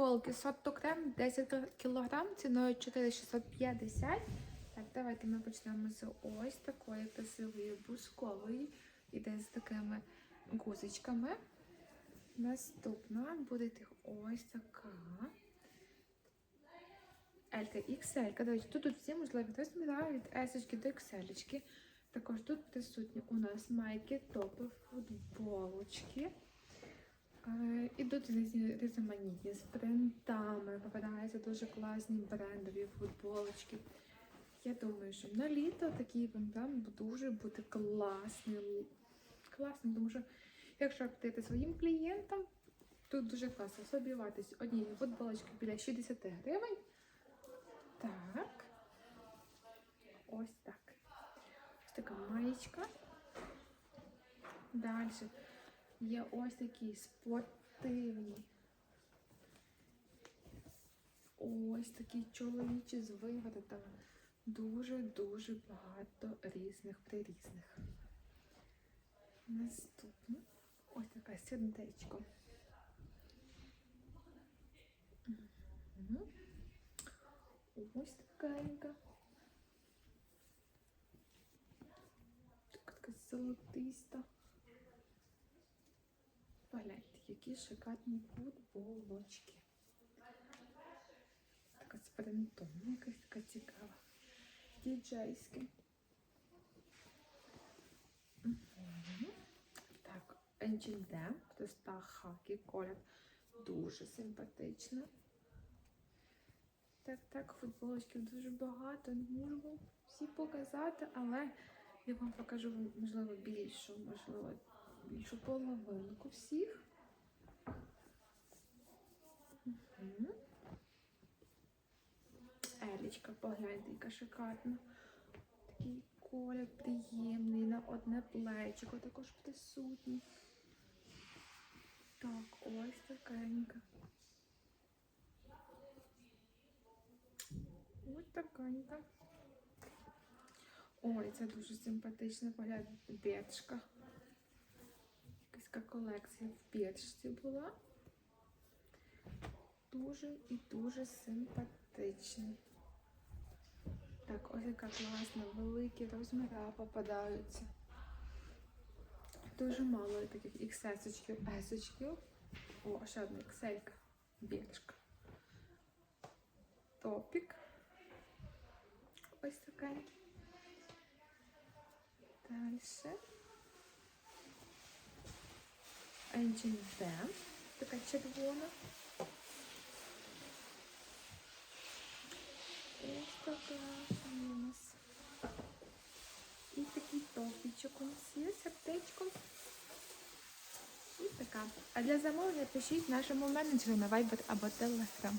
футболки крем 10 кг ціною 4650. Так, давайте ми почнемо з ось такої красивої бускової. Іде з такими гузочками. Наступна буде ось така. Елька XL. Речі, тут, тут всі можливі розміри від S до XL. Також тут присутні у нас майки, топи, футболочки. Е, Ідуть різноманітні з принтами, попадаються дуже класні брендові футболочки. Я думаю, що на літо такий принтам дуже буде класним. Класним, тому що якщо платити своїм клієнтам, тут дуже класно собіватись однією футболочкою біля 60 гривень. Так. Ось так. Ось така маєчка. Далі є ось такі спортивні. Ось такі чоловічі з виворотами. Дуже-дуже багато різних прирізних. Наступне ось таке сердечко. Ось такенька. Така золотиста. Погляньте, які шикарні футболочки. Така з принтом, якась така цікава. Діджейська. Так, H&M, проста хакі колір. Дуже симпатична. Так, так, футболочків дуже багато. Не можу всі показати, але я вам покажу, можливо, більшу, можливо, більшу половинку всіх. Мгм. Елічка, погляньте, яка шикарна. Такий колір приємний на одне плечико, також присутній. Так, ось такенька. Ось такенька. Ой, це дуже симпатична погляд бірчка. Така колекція в бірчці була. Дуже і дуже симпатична. Так, ось яка класна, великі розміри попадаються. Дуже мало таких XS-очків, S-очків. О, ще одна XL, бірчка. Топік. Ось такий. Дальше. H&M. Така червона. Ось така у нас. І такий топічок у нас є сердечком. І така. А для замовлення пишіть нашому менеджеру на Viber або Telegram.